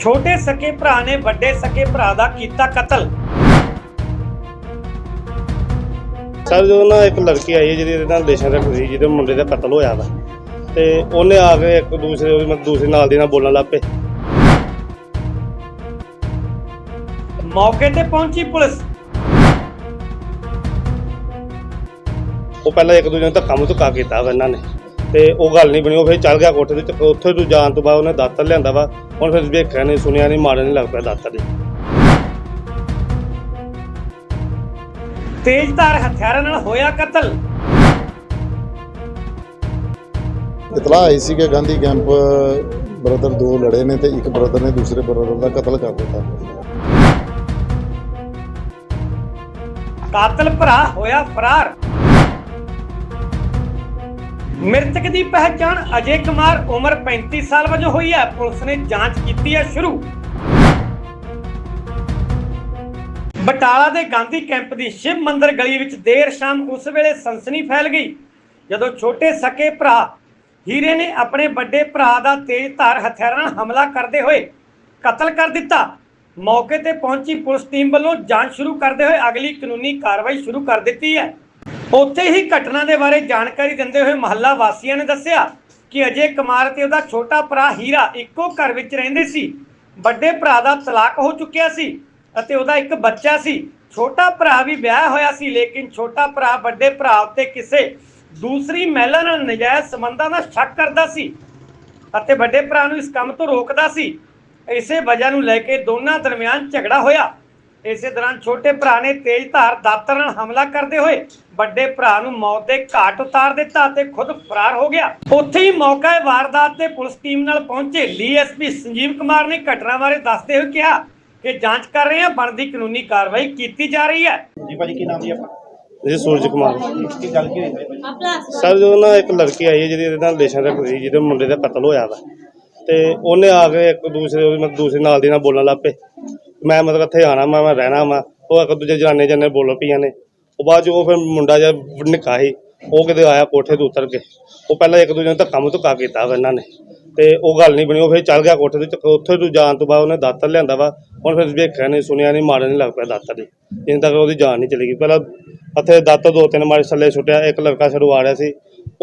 ਛੋਟੇ ਸਕੇ ਭਰਾ ਨੇ ਵੱਡੇ ਸਕੇ ਭਰਾ ਦਾ ਕੀਤਾ ਕਤਲ। ਸਰ ਜਦੋਂ ਨਾ ਇੱਕ ਲੜਕੀ ਆਈ ਹੈ ਜਿਹਦੀ ਇਹਦੇ ਨਾਲ ਰਿਲੇਸ਼ਨ ਰੱਖਦੀ ਸੀ ਜਿਹਦੇ ਮੁੰਡੇ ਦਾ ਕਤਲ ਹੋਇਆ ਵਾ ਤੇ ਉਹਨੇ ਆ ਕੇ ਇੱਕ ਦੂਸਰੇ ਉਹਦੇ ਮਤਲਬ ਦੂਸਰੇ ਨਾਲ ਦੀ ਨਾਲ ਬੋਲਣ ਲੱਗ ਪਏ। ਮੌਕੇ ਤੇ ਪਹੁੰਚੀ ਪੁਲਿਸ। ਉਹ ਪਹਿਲਾਂ ਇੱਕ ਦੂਜੇ ਨੂੰ ਧੱਕਾ ਮੁੱਕਾ ਕੀਤਾ ਵਾ ਇਹਨਾਂ ਨੇ। ਤੇ ਉਹ ਗੱਲ ਨਹੀਂ ਬਣੀ ਉਹ ਫਿਰ ਚੱਲ ਗਿਆ ਕੋਠੇ ਤੇ ਤੇ ਉੱਥੇ ਤੋਂ ਜਾਣ ਤੋਂ ਬਾਅਦ ਉਹਨੇ ਦਾਤਰ ਲਿਆਂਦਾ ਵਾ ਹੁਣ ਫਿਰ ਵੇਖਿਆ ਨਹੀਂ ਸੁਣਿਆ ਨਹੀਂ ਮਾਰਨ ਨਹੀਂ ਲੱਗ ਪਿਆ ਦਾਤਰ ਦੇ ਤੇਜ਼ਧਾਰ ਹਥਿਆਰਾਂ ਨਾਲ ਹੋਇਆ ਕਤਲ। ਇਤਲਾਹ ਆਈ ਸੀ ਕਿ ਗਾਂਧੀ ਕੈਂਪ ਬ੍ਰਦਰ ਦੋ ਲੜੇ ਨੇ ਤੇ ਇੱਕ ਬ੍ਰਦਰ ਨੇ ਦੂਸਰੇ ਬ੍ਰਦਰ ਦਾ ਕਤਲ ਕਰ ਦਿੱਤਾ। ਕਾਤਲ ਭਰਾ ਹੋਇਆ ਫਰਾਰ। ਮ੍ਰਿਤਕ ਦੀ ਪਹਿਚਾਣ ਅਜੇ ਕੁਮਾਰ ਉਮਰ 35 ਸਾਲ ਵਜੋਂ ਹੋਈ ਹੈ। ਪੁਲਿਸ ਨੇ ਜਾਂਚ ਕੀਤੀ ਹੈ ਸ਼ੁਰੂ। ਬਟਾਲਾ ਦੇ ਗਾਂਧੀ ਕੈਂਪ ਦੀ ਸ਼ਿਵ ਮੰਦਰ ਗਲੀ ਵਿੱਚ ਦੇਰ ਸ਼ਾਮ ਉਸ ਵੇਲੇ ਸਨਸਨੀ ਫੈਲ ਗਈ। ਜਦੋਂ ਛੋਟੇ ਸਕੇ ਭਰਾ ਹੀਰੇ ਨੇ ਆਪਣੇ ਵੱਡੇ ਭਰਾ ਦਾ ਤੇਜ਼ ਧਾਰ ਹਥਿਆਰਾਂ ਨਾਲ ਹਮਲਾ ਕਰਦੇ ਹੋਏ ਕਤਲ ਕਰ ਦਿੱਤਾ। ਮੌਕੇ ਤੇ ਪਹੁੰਚੀ ਪੁਲਿਸ ਟੀਮ ਵੱਲੋਂ ਜਾਂਚ ਸ਼ੁਰੂ ਕਰਦੇ ਹੋਏ ਅਗਲੀ ਕਾਨੂੰਨੀ ਕਾਰਵਾਈ ਸ਼ੁਰੂ ਕਰ ਦਿੱਤੀ ਹੈ। ਉੱਥੇ ਹੀ ਘਟਨਾ ਦੇ ਬਾਰੇ ਜਾਣਕਾਰੀ ਦਿੰਦੇ ਹੋਏ ਮਹੱਲਾ ਵਾਸੀਆਂ ਨੇ ਦੱਸਿਆ ਕਿ ਅਜੇ ਕੁਮਾਰ ਤੇ ਉਹਦਾ ਛੋਟਾ ਭਰਾ ਹੀਰਾ ਇੱਕੋ ਘਰ ਵਿੱਚ ਰਹਿੰਦੇ ਸੀ। ਵੱਡੇ ਭਰਾ ਦਾ ਤਲਾਕ ਹੋ ਚੁੱਕਿਆ ਸੀ ਅਤੇ ਉਹਦਾ ਇੱਕ ਬੱਚਾ ਸੀ। ਛੋਟਾ ਭਰਾ ਵੀ ਵਿਆਹ ਹੋਇਆ ਸੀ, ਲੇਕਿਨ ਛੋਟਾ ਭਰਾ ਵੱਡੇ ਭਰਾ ਉੱਤੇ ਕਿਸੇ ਦੂਸਰੀ ਮਹਿਲਾ ਨਾਲ ਨਜਾਇਜ਼ ਸੰਬੰਧਾਂ ਦਾ ਸ਼ੱਕ ਕਰਦਾ ਸੀ ਅਤੇ ਵੱਡੇ ਭਰਾ ਨੂੰ ਇਸ ਕੰਮ ਤੋਂ ਰੋਕਦਾ ਸੀ। ਇਸੇ ਵਜ੍ਹਾ ਨੂੰ ਲੈ ਕੇ ਦੋਨਾਂ ਦਰਮਿਆਨ ਝਗੜਾ ਹੋਇਆ। ਇਸੇ ਦੌਰਾਨ ਛੋਟੇ ਭਰਾ ਨੇ ਤੇਜ਼ ਧਾਰ ਦਾਤਰ ਨਾਲ ਹਮਲਾ ਕਰਦੇ ਹੋਏ ਵੱਡੇ ਭਰਾ ਨੂੰ ਮੌਤ ਦੇ ਘਾਟ ਉਤਾਰ ਦਿੱਤਾ ਅਤੇ ਖੁਦ ਫਰਾਰ ਹੋ ਗਿਆ। ਉੱਥੇ ਹੀ ਮੌਕਾ ਵਾਰਦਾਤ ਤੇ ਪੁਲਿਸ ਟੀਮ ਨਾਲ ਪਹੁੰਚੇ ਡੀਐਸਪੀ ਸੰਜੀਵ ਕੁਮਾਰ ਨੇ ਘਟਨਾ ਬਾਰੇ ਦੱਸਦੇ ਹੋਏ ਕਿਹਾ ਕਿ ਜਾਂਚ ਕਰ ਰਹੇ ਹਾਂ ਬਣਦੀ ਕਾਨੂੰਨੀ ਕਾਰਵਾਈ ਕੀਤੀ ਜਾ ਰਹੀ ਹੈ। ਜੀ ਭਾਜੀ ਕੀ ਨਾਮ ਜੀ ਆਪਣਾ? ਜੀ ਸੂਰਜ ਕੁਮਾਰ। ਕੀ ਗੱਲ ਕੀ ਹੋਈ ਭਾਜੀ? ਸਰ ਜਦੋਂ ਨਾ ਇੱਕ ਲੜਕੀ ਆਈ ਹੈ ਜਿਹਦੀ ਇਹਦੇ ਨਾਲ ਰਿਲੇਸ਼ਨ ਰੱਖਦੀ ਸੀ ਜਿਹਦੇ ਮੁੰਡੇ ਦਾ ਕਤਲ ਹੋਇਆ ਵਾ। ਤੇ ਉਹਨੇ ਆ ਕੇ ਇੱਕ ਦੂਸਰੇ ਉਹਦੇ ਮਤਲਬ ਦੂਸਰੇ ਨਾਲ ਦੀ ਨਾਲ ਬੋਲਣ ਲੱਗ ਪਏ। ਮੈਂ ਮਤਲਬ ਇੱਥੇ ਆਣਾ ਮੈਂ ਮੈਂ ਰਹਿਣਾ ਵਾ। ਉਹ ਇੱਕ ਦੂਜੇ ਜਨਾਨੇ ਜਾਣੇ ਬੋਲ ਪਈਆਂ ਨੇ। ਉਹ ਬਾਅਦ 'ਚ ਉਹ ਫਿਰ ਮੁੰਡਾ ਜਿਹਾ ਨਿੱਕਾ ਸੀ, ਉਹ ਕਿਤੇ ਆਇਆ ਕੋਠੇ ਤੋਂ ਉਤਰ ਕੇ। ਉਹ ਪਹਿਲਾਂ ਇੱਕ ਦੂਜੇ ਨੂੰ ਧੱਕਾ ਮੁੱਕਾ ਧੱਕਾ ਕੀਤਾ ਵਾ ਇਹਨਾਂ ਨੇ। ਤੇ ਉਹ ਗੱਲ ਨਹੀਂ ਬਣੀ, ਉਹ ਫਿਰ ਚੱਲ ਗਿਆ ਕੋਠੇ ਤੇ ਉੱਥੇ ਤੋਂ ਜਾਣ ਤੋਂ ਬਾਅਦ ਉਹਨੇ ਦਾਤਰ ਲਿਆਂਦਾ ਵਾ। ਹੁਣ ਫਿਰ ਵੇਖਿਆ ਨਹੀਂ, ਸੁਣਿਆ ਨਹੀਂ ਮਾਰਨ ਨਹੀਂ ਲੱਗ ਪਿਆ ਦਾਤਰ ਦੀ ਜਿੰਨ ਤੱਕ ਉਹਦੀ ਜਾਨ ਨਹੀਂ ਚਲੀ ਗਈ। ਪਹਿਲਾਂ ਹੱਥੇ ਦਾਤਰ ਦੋ ਤਿੰਨ ਮਾਰੇ ਥੱਲੇ ਸੁੱਟਿਆ, ਇੱਕ ਲੜਕਾ ਛੜੂ ਆ ਰਿਹਾ ਸੀ।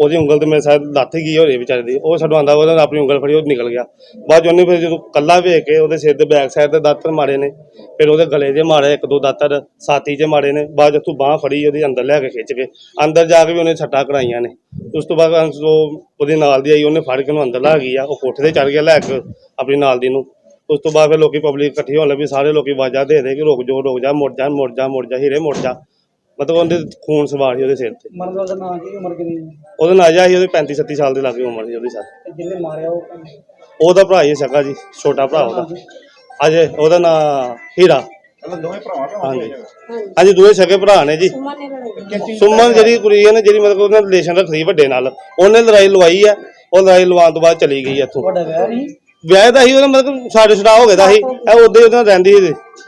ਉਹਦੀ ਉਂਗਲ ਤੇ ਮੇਰੇ ਸ਼ਾਇਦ ਲੱਥ ਗਈ ਹੋਰੇ ਵਿਚਾਰੇ ਦੀ। ਉਹ ਛਡਵਾਉਂਦਾ ਉਹਨੇ ਆਪਣੀ ਉਂਗਲ ਫੜੀ, ਉਹ ਨਿਕਲ ਗਿਆ। ਬਾਅਦ 'ਚ ਉਹਨੇ ਫਿਰ ਜਦੋਂ ਕੱਲਾ ਵੇਖ ਕੇ ਉਹਦੇ ਸਿਰ ਦੇ ਬੈਕ ਸਾਈਡ ਤੇ ਦਾਤਰ ਮਾਰੇ ਨੇ, ਫਿਰ ਉਹਦੇ ਗਲੇ 'ਚ ਮਾਰੇ, ਇੱਕ ਦੋ ਦਾਤਰ ਸਾਥੀ 'ਚ ਮਾਰੇ ਨੇ, ਬਾਅਦ 'ਚ ਤੂੰ ਬਾਹ ਫੜੀ, ਉਹਦੀ ਅੰਦਰ ਲੈ ਕੇ ਖਿੱਚ ਕੇ। ਅੰਦਰ ਜਾ ਕੇ ਵੀ ਉਹਨੇ ਛੱਟਾਂ ਕਰਾਈਆਂ ਨੇ। ਉਸ ਤੋਂ ਬਾਅਦ ਅੰਸ- ਉਹ ਉਹਦੇ ਨਾਲ ਦੀ ਆਈ, ਉਹਨੇ ਫੜ ਕੇ ਉਹਨੂੰ ਅੰਦਰ ਲਾ ਗਈ ਆ, ਉਹ ਕੋਠੇ ਤੇ ਚੜ ਗਿਆ ਲੈ ਕੇ ਆਪਣੀ ਨਾਲ ਦੀ ਨੂੰ। ਉਸ ਤੋਂ ਬਾਅਦ ਫਿਰ ਲੋਕੀ ਪਬਲਿਕ ਇਕੱਠੀ ਹੋਣ ਲੱਗੀ, ਸਾਰੇ ਲੋਕੀ ਆਵਾਜ਼ਾਂ ਦੇ ਦੇ ਕਿ ਰੁਕ ਜਾ ਰੁਕ ਜਾ, ਮੁੜ ਜਾ ਮੁੜ ਜਾ ਮੁੜ ਜਾ, ਹੀਰੇ ਮੁੜ ਜਾ। ਮਤਲਬ ਉਹਦੇ ਖੂਨ ਸਵਾਰ ਸੀ ਉਹਦੇ ਸਿਰ ਤੇ। ਮਰਨ ਵਾਲਾ ਨਾਂ ਕੀ ਉਮਰ ਕਿੰਨੀ ਹੈ? ਉਹਦਾ ਨਾਜਾ ਸੀ ਉਹਦੇ 35 37 ਸਾਲ ਦੇ ਲਾਗੇ ਉਮਰ ਸੀ ਉਹਦੀ ਸਰ ਤੇ ਜਿਹਨੇ ਮਾਰਿਆ ਉਹ ਕੌਣ? ਉਹਦਾ ਭਰਾ ਹੀ ਸਕਾ ਜੀ ਛੋਟਾ ਭਰਾ ਉਹਦਾ। ਅਜੇ ਉਹਦਾ ਨਾਂ ਹੀਰਾ। ਹਾਂਜੀ। ਹਾਂਜੀ ਦੋਵੇਂ ਸਕੇ ਭਰਾ ਨੇ ਜੀ। ਸੁਮਨ ਜਿਹੜੀ ਕੁੜੀ ਹੈ ਨਾ ਜਿਹੜੀ ਮਤਲਬ ਉਹਨਾਂ ਰਿਲੇਸ਼ਨ ਰੱਖਦੀ ਵੱਡੇ ਨਾਲ। ਉਹਨੇ ਲੜਾਈ ਲਵਾਈ ਆ ਉਹ ਲੜਾਈ ਲਵਾਉਣ ਤੋਂ ਬਾਅਦ ਚਲੀ ਗਈ ਇੱਥੋਂ। ਤੁਹਾਡਾ ਵਿਆਹ ਨਹੀਂ? ਵਿਆਹ ਦਾ ਸੀ ਉਹਦਾ ਮਤਲਬ ਸਾਡੇ ਛੜਾ ਹੋ ਗਿਆ ਦਾ ਸੀ। ਇਹ ਉਦੋਂ ਹੀ ਉਹਦੇ ਨਾਲ ਰਹਿੰਦੀ ਸੀ। ਹੈ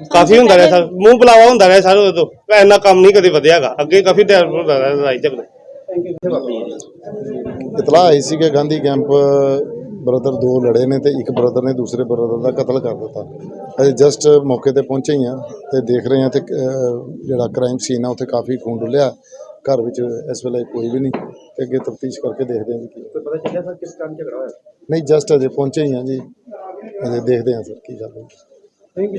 ਕਾਫੀ ਹੁੰਦਾ ਰਿਹਾ ਸਰ ਮੂੰਹ ਬੁਲਾਵਾ ਹੁੰਦਾ ਰਿਹਾ ਸਰ ਉਦੋਂ ਇੰਨਾ ਕੰਮ ਨਹੀਂ ਕਦੇ ਵਧਿਆਗਾ ਅੱਗੇ ਕਾਫੀ ਟਾਈਮ ਹੁੰਦਾ ਰਿਹਾ ਲੜਾਈ ਝਗੜੇ। ਥੈਂਕ ਯੂ ਇਤਲਾਹ ਆਈ ਸੀ ਕਿ ਗਾਂਧੀ ਕੈਂਪ ਬ੍ਰਦਰ ਦੋ ਲੜੇ ਨੇ ਤੇ ਇੱਕ ਬ੍ਰਦਰ ਨੇ ਦੂਸਰੇ ਬ੍ਰਦਰ ਦਾ ਕਤਲ ਕਰ ਦਿੱਤਾ। ਅਸੀਂ ਜਸਟ ਮੌਕੇ ਤੇ ਪਹੁੰਚੇ ਹੀ ਆ ਤੇ ਦੇਖ ਰਹੇ ਹਾਂ ਤੇ ਜਿਹੜਾ ਕ੍ਰਾਈਮ ਸੀਨ ਆ ਉੱਥੇ ਕਾਫੀ ਖੂਨ ਡੁੱਲਿਆ। ਘਰ ਵਿੱਚ ਇਸ ਵੇਲੇ ਕੋਈ ਵੀ ਨਹੀਂ ਤੇ ਅੱਗੇ ਤਫਤੀਸ਼ ਕਰਕੇ ਦੇਖਦੇ ਹਾਂ ਵੀ ਕੀ ਪਤਾ ਚੱਲਿਆ ਸਰ ਕਿਸ ਕਾਰਨ ਝਗੜਾ ਹੋਇਆ? ਨਹੀਂ ਜਸਟ ਅਜੇ ਪਹੁੰਚੇ ਹੀ ਆ ਜੀ। ਅਜੇ ਦੇਖਦੇ ਹਾਂ ਸਰ ਕੀ ਗੱਲ ਹੈ ਥੈਂਕ ਯੂ